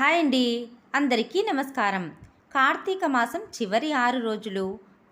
Hi అండి. అందరికీ నమస్కారం. కార్తీక మాసం చివరి ఆరు రోజులు.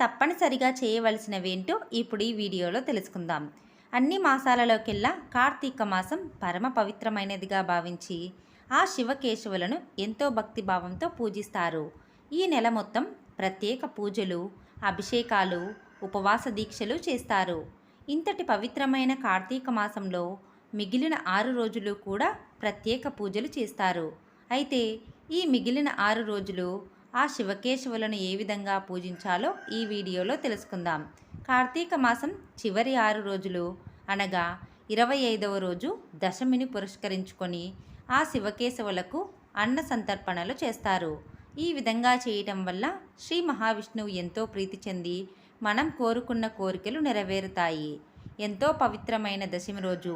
తప్పనిసరిగా చేయవలసినవేంటో ఇప్పుడు ఈ వీడియోలో తెలుసుకుందాం. అన్ని మాసాలలోకెల్లా కార్తీక మాసం పరమ పవిత్రమైనదిగా భావించి ఆ శివకేశవులను ఎంతో భక్తిభావంతో పూజిస్తారు. ఈ నెల మొత్తం ప్రత్యేక పూజలు అభిషేకాలు ఉపవాస దీక్షలు చేస్తారు. ఇంతటి పవిత్రమైన కార్తీక మాసంలో మిగిలిన ఆరు రోజులు కూడా ప్రత్యేక పూజలు చేస్తారు. అయితే ఈ మిగిలిన ఆరు రోజులు ఆ శివకేశవులను ఏ విధంగా పూజించాలో ఈ వీడియోలో తెలుసుకుందాం. కార్తీక మాసం చివరి ఆరు రోజులు అనగా ఇరవై ఐదవ రోజు దశమిని పురస్కరించుకొని ఆ శివకేశవులకు అన్న సంతర్పణలు చేస్తారు. ఈ విధంగా చేయటం వల్ల శ్రీ మహావిష్ణువు ఎంతో ప్రీతి చెంది మనం కోరుకున్న కోరికలు నెరవేరుతాయి. ఎంతో పవిత్రమైన దశమి రోజు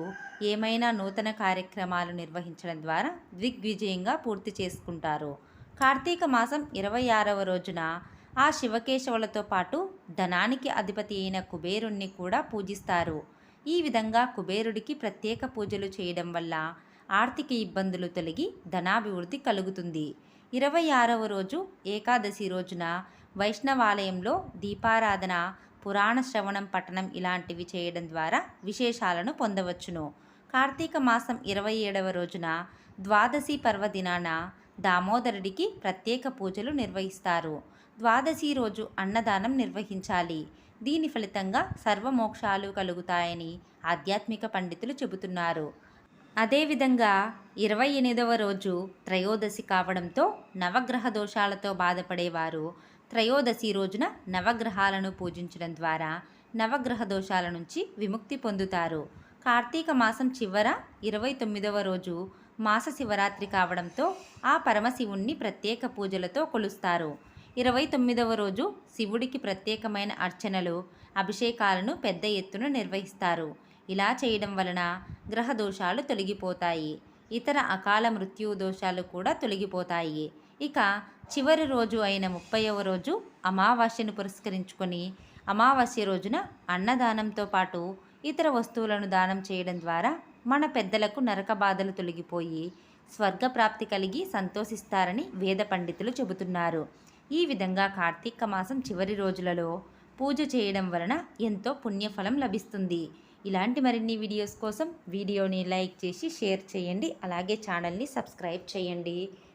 ఏమైనా నూతన కార్యక్రమాలు నిర్వహించడం ద్వారా దిగ్విజయంగా పూర్తి చేసుకుంటారు. కార్తీక మాసం ఇరవై ఆరవ రోజున ఆ శివకేశవులతో పాటు ధనానికి అధిపతి అయిన కుబేరుణ్ణి కూడా పూజిస్తారు. ఈ విధంగా కుబేరుడికి ప్రత్యేక పూజలు చేయడం వల్ల ఆర్థిక ఇబ్బందులు తొలగి ధనాభివృద్ధి కలుగుతుంది. ఇరవై ఆరవ రోజు ఏకాదశి రోజున వైష్ణవాలయంలో దీపారాధన పురాణ శ్రవణం పఠనం ఇలాంటివి చేయడం ద్వారా విశేషాలను పొందవచ్చును. కార్తీక మాసం ఇరవై ఏడవ రోజున ద్వాదశి పర్వదినాన దామోదరుడికి ప్రత్యేక పూజలు నిర్వహిస్తారు. ద్వాదశి రోజు అన్నదానం నిర్వహించాలి. దీని ఫలితంగా సర్వమోక్షాలు కలుగుతాయని ఆధ్యాత్మిక పండితులు చెబుతున్నారు. అదేవిధంగా ఇరవై ఎనిమిదవ రోజు త్రయోదశి కావడంతో నవగ్రహ దోషాలతో బాధపడేవారు త్రయోదశి రోజున నవగ్రహాలను పూజించడం ద్వారా నవగ్రహ దోషాల నుంచి విముక్తి పొందుతారు. కార్తీక మాసం చివర ఇరవై తొమ్మిదవ రోజు మాస శివరాత్రి కావడంతో ఆ పరమశివుణ్ణి ప్రత్యేక పూజలతో కొలుస్తారు. ఇరవై తొమ్మిదవ రోజు శివుడికి ప్రత్యేకమైన అర్చనలు అభిషేకాలను పెద్ద ఎత్తున నిర్వహిస్తారు. ఇలా చేయడం వలన గ్రహ దోషాలు తొలగిపోతాయి. ఇతర అకాల మృత్యు దోషాలు కూడా తొలగిపోతాయి. ఇక చివరి రోజు అయిన ముప్పైవ రోజు అమావాస్యను పురస్కరించుకొని అమావాస్య రోజున అన్నదానంతో పాటు ఇతర వస్తువులను దానం చేయడం ద్వారా మన పెద్దలకు నరక బాధలు తొలగిపోయి స్వర్గప్రాప్తి కలిగి సంతోషిస్తారని వేద పండితులు చెబుతున్నారు. ఈ విధంగా కార్తీక మాసం చివరి రోజులలో పూజ చేయడం వలన ఎంతో పుణ్యఫలం లభిస్తుంది. ఇలాంటి మరిన్ని వీడియోస్ కోసం వీడియోని లైక్ చేసి షేర్ చేయండి. అలాగే ఛానల్ని సబ్స్క్రైబ్ చేయండి.